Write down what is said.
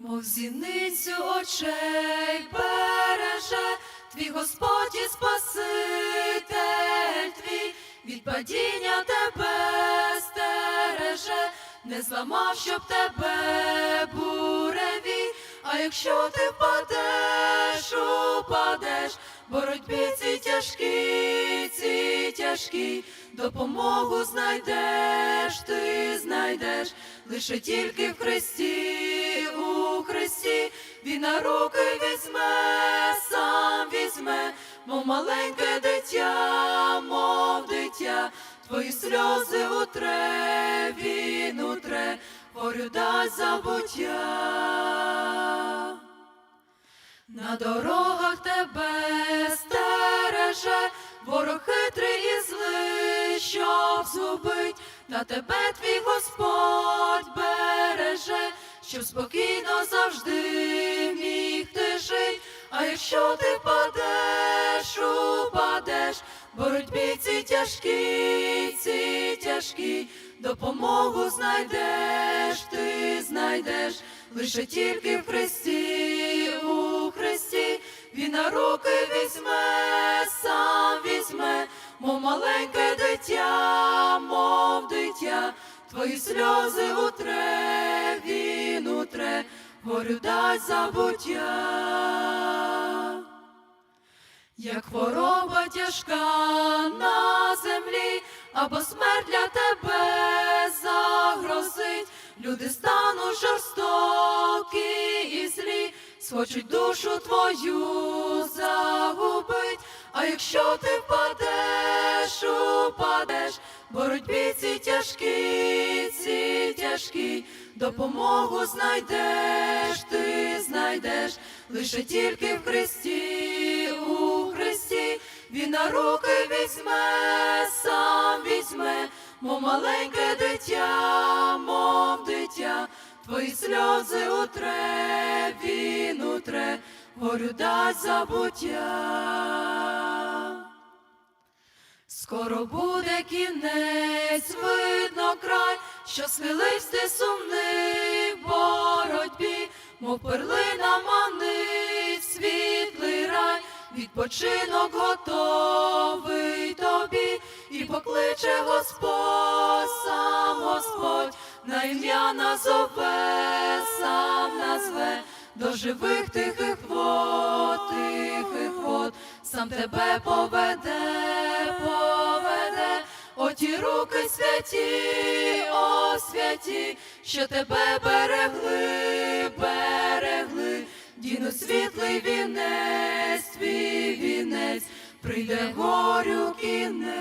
Мов зіницю очей береже, твій Господь і Спаситель твій, від падіння тебе стереже, не зламав, щоб тебе буреві, а якщо ти впадеш, упадеш, боротьбі ці тяжкі, ці тяжкі, допомогу знайдеш, ти знайдеш, лише тільки в Христі, він на руки візьме, сам візьме, мов маленьке дитя, мов дитя, твої сльози утре, він утре, горю дасть забуття. На дорогах тебе стереже, ворог хитрий і злий, щоб згубить, на тебе твій Господь береже, щоб спокійно завжди міг ти жить, а якщо ти впадеш, упадеш, боротьбі ці тяжкі, ці тяжкі, допомогу знайдеш, ти знайдеш, лише тільки в Христі, у Христі, він на руки візьме, сам візьме, мов маленьке дитя, мов дитя, твої сльози утре, утре, горю дасть забуття. Як хвороба тяжка на землі, або смерть для тебе загрозить, люди стануть жорстокі і злі, схочуть душу твою загубить, а якщо ти впадеш, упадеш, боротьбі ці тяжкі, ці тяжкі, допомогу знайдеш, знайдеш, лише тільки в Христі, у Христі, він на руки візьме, сам візьме, мов маленьке дитя, мов дитя, твої сльози утре, він утре, горю дасть забуття. Скоро буде кінець, видно край, що схилився сумний в боротьбі, мов відпочинок готовий тобі, і покличе Господь, сам Господь, на ім'я назове, сам назве, до живих тихих вод, тихих вод, сам тебе поведе, поведе, оті руки святі, о святі, що тебе берегли, прийде горю кінець.